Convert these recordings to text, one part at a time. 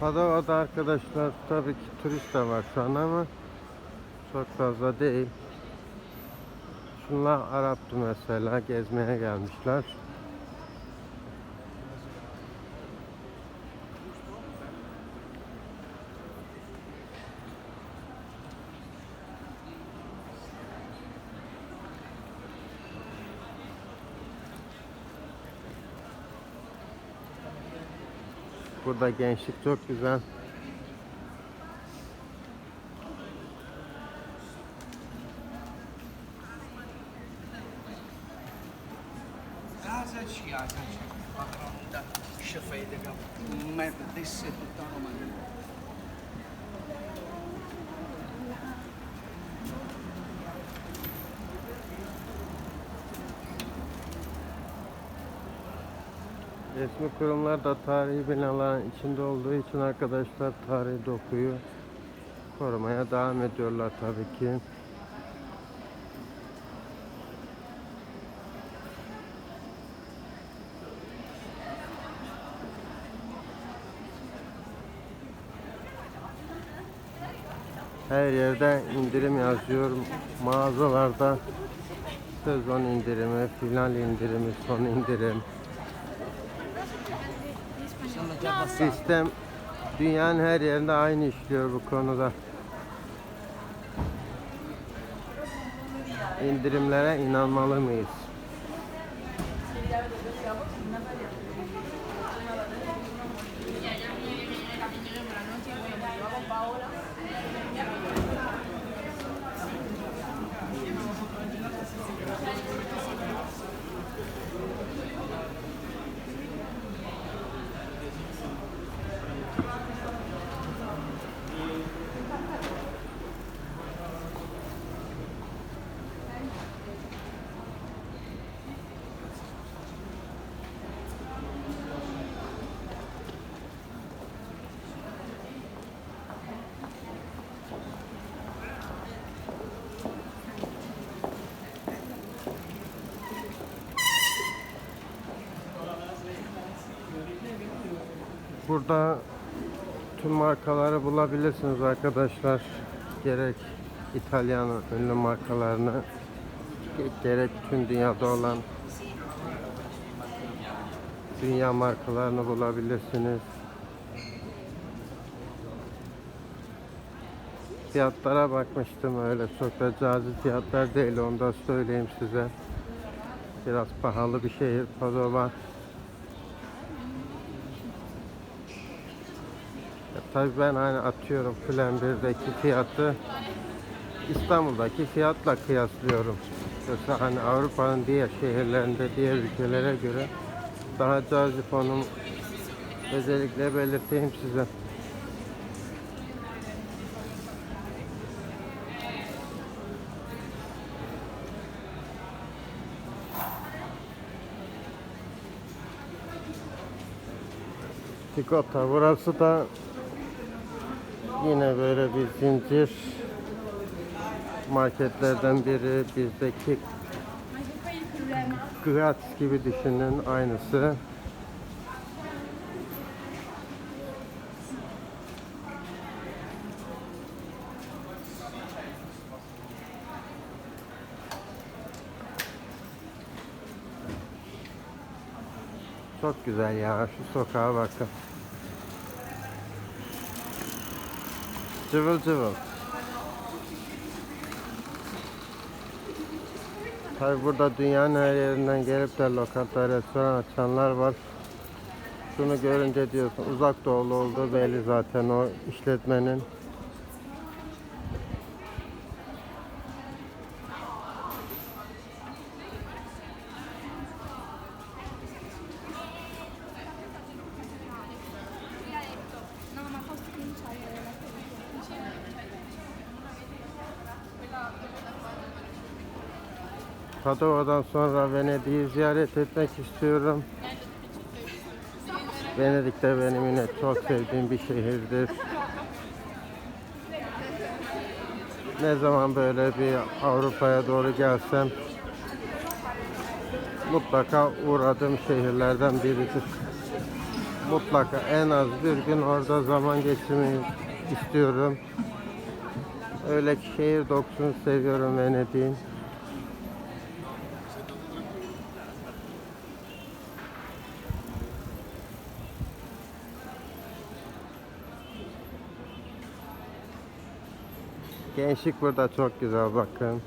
Padova'da arkadaşlar tabii ki turist de var şu an ama çok fazla değil. Şunlar Arap'tı mesela gezmeye gelmişler. Burada gençlik çok güzel. Casa ci ha, da şefeyde kap. Mert disse tuttan ama. Resmi kurumlar da tarihi binaların içinde olduğu için arkadaşlar tarihi dokuyu korumaya devam ediyorlar tabii ki. Her yerde indirim yazıyor. Mağazalarda sezon indirimi, final indirimi, son indirim. Sistem dünyanın her yerinde aynı işliyor bu konuda. İndirimlere inanmalı mıyız? Burada tüm markaları bulabilirsiniz arkadaşlar. Gerek İtalya'nın ünlü markalarını ge- gerek tüm dünyada olan dünya markalarını bulabilirsiniz. Fiyatlara bakmıştım öyle çok cazip fiyatlar değil onu da söyleyeyim size. Biraz pahalı bir şehir Padova. Tabii ben hani atıyorum Plan 1'deki fiyatı İstanbul'daki fiyatla kıyaslıyorum. Yoksa hani Avrupa'nın diğer şehirlerinde diğer ülkelere göre daha cazip onun özellikle belirteyim size. Sigorta burası da yine böyle bir zincir marketlerden biri bizdeki Gratz gibi düşünün aynısı. Çok güzel ya şu sokağa bakın. Cıvıl cıvıl. Tabi burada dünyanın her yerinden gelip de lokanta, restoran açanlar var. Şunu görünce diyorsun uzak doğulu olduğu belli zaten o işletmenin. Padova'dan sonra Venedik'i ziyaret etmek istiyorum. Venedik de benim yine çok sevdiğim bir şehirdir. Ne zaman böyle bir Avrupa'ya doğru gelsem mutlaka uğradığım şehirlerden biridir. mutlaka en az bir gün orada zaman geçirmeyi istiyorum. Öyle şehir dokusunu seviyorum Venedik'in. Gençlik burada çok güzel bakın.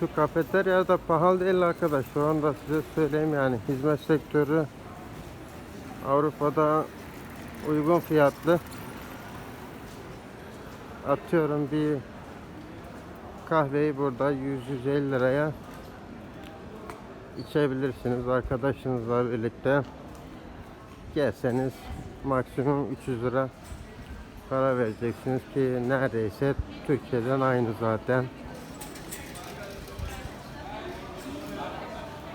Şu kafeterya da pahalı değil arkadaşlar. Onu da size söyleyeyim yani. Hizmet sektörü Avrupa'da uygun fiyatlı. Atıyorum bir kahveyi burada 100-150 liraya içebilirsiniz arkadaşınızla birlikte. Gelseniz maksimum 300 lira para vereceksiniz ki neredeyse Türkiye'den aynı zaten.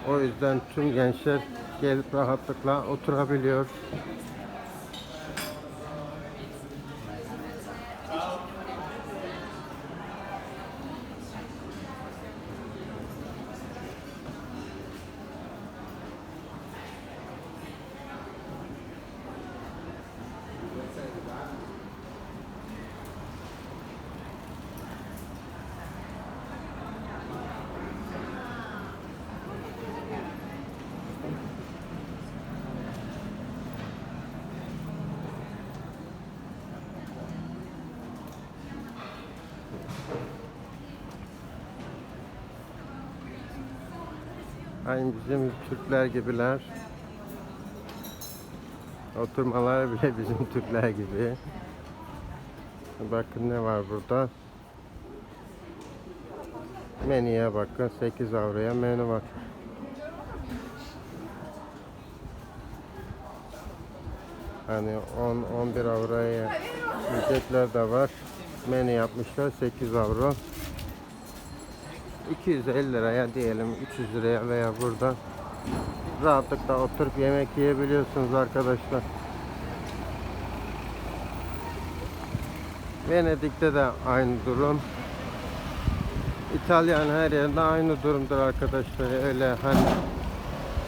O yüzden tüm gençler gelip rahatlıkla oturabiliyor. Aynı bizim Türkler gibiler. Oturmalar bile bizim Türkler gibi. Bakın ne var burada. Menüye bakın 8 avroya menü var. Hani 10-11 avroya ücretler de var. Menü yapmışlar 8 avro. 250 liraya diyelim 300 liraya veya burada rahatlıkla oturup yemek yiyebiliyorsunuz arkadaşlar. Venedik'te de aynı durum. İtalyan her yerinde aynı durumdur arkadaşlar. Öyle hani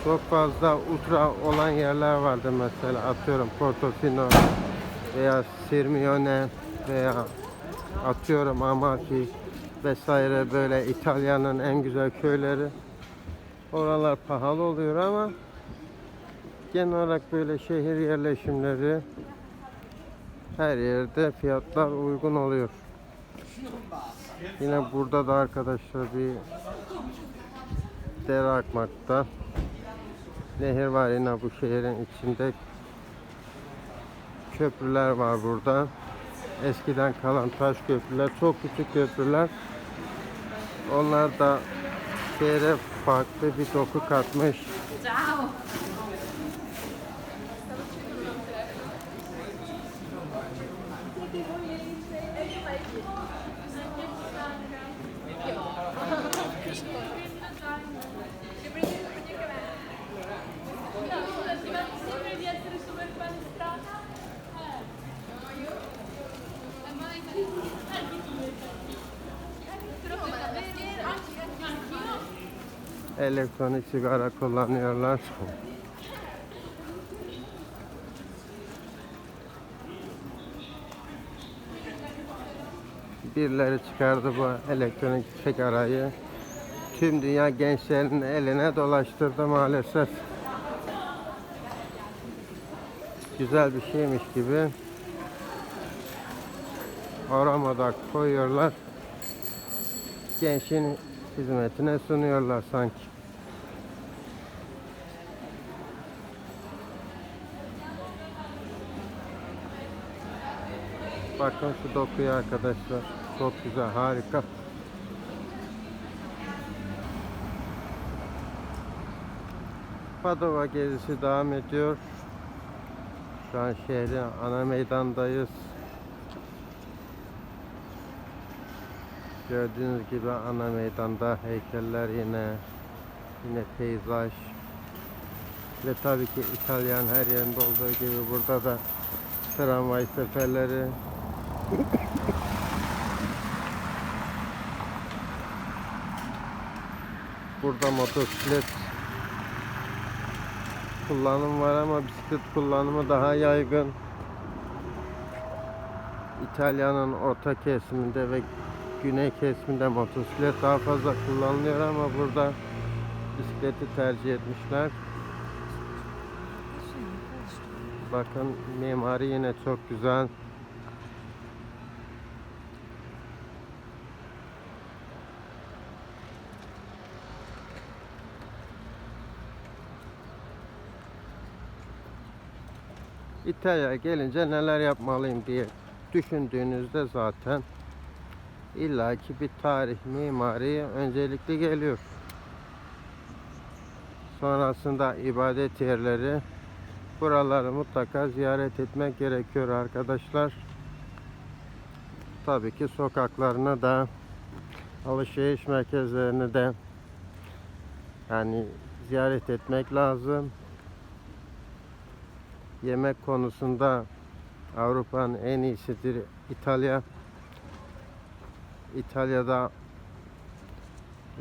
çok fazla ultra olan yerler vardı mesela atıyorum Portofino veya Sirmione veya atıyorum Amalfi vesaire böyle İtalya'nın en güzel köyleri. Oralar pahalı oluyor ama genel olarak böyle şehir yerleşimleri her yerde fiyatlar uygun oluyor. Yine burada da arkadaşlar bir dere akmakta. Nehir var yine bu şehrin içinde. Köprüler var burada. Eskiden kalan taş köprüler, çok küçük köprüler. Onlar da şehre farklı bir doku katmış. Sembra Elektronik sigara kullanıyorlar. Birileri çıkardı bu elektronik sigarayı. Tüm dünya gençlerin eline dolaştırdı maalesef. Güzel bir şeymiş gibi. Aramada koyuyorlar. Gençin hizmetine sunuyorlar sanki. Bakın şu dokuya arkadaşlar. Çok güzel, harika. Padova gezisi devam ediyor. Şu an şehrin ana meydandayız. Gördüğünüz gibi ana meydanda heykeller yine yine peyzaj Ve tabii ki İtalyan her yerinde olduğu gibi burada da tramvay seferleri Burada motosiklet kullanım var ama bisiklet kullanımı daha yaygın. İtalya'nın orta kesiminde ve güney kesiminde motosiklet daha fazla kullanılıyor ama burada bisikleti tercih etmişler. Bakın mimari yine çok güzel. İtalya'ya gelince neler yapmalıyım diye düşündüğünüzde zaten illaki bir tarih, mimari öncelikli geliyor. Sonrasında ibadet yerleri buraları mutlaka ziyaret etmek gerekiyor arkadaşlar. Tabii ki sokaklarını da alışveriş merkezlerini de yani ziyaret etmek lazım. Yemek konusunda Avrupa'nın en iyisidir İtalya. İtalya'da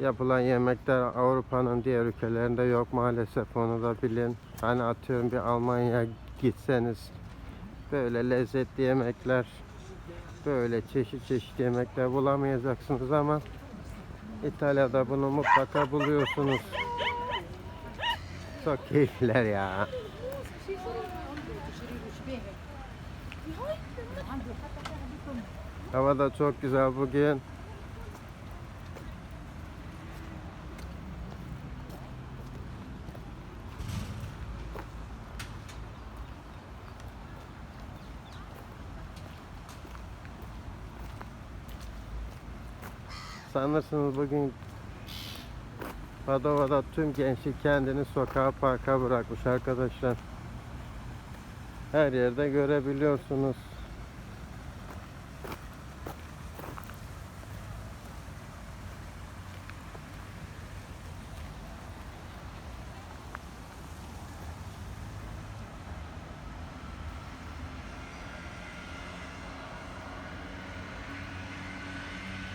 yapılan yemekler Avrupa'nın diğer ülkelerinde yok maalesef onu da bilin. Hani atıyorum bir Almanya gitseniz böyle lezzetli yemekler böyle çeşit çeşit yemekler bulamayacaksınız ama İtalya'da bunu mutlaka buluyorsunuz. Çok keyifler ya. Hava da çok güzel bugün. Sanırsınız bugün Padova'da tüm gençlik kendini sokağa parka bırakmış arkadaşlar. Her yerde görebiliyorsunuz.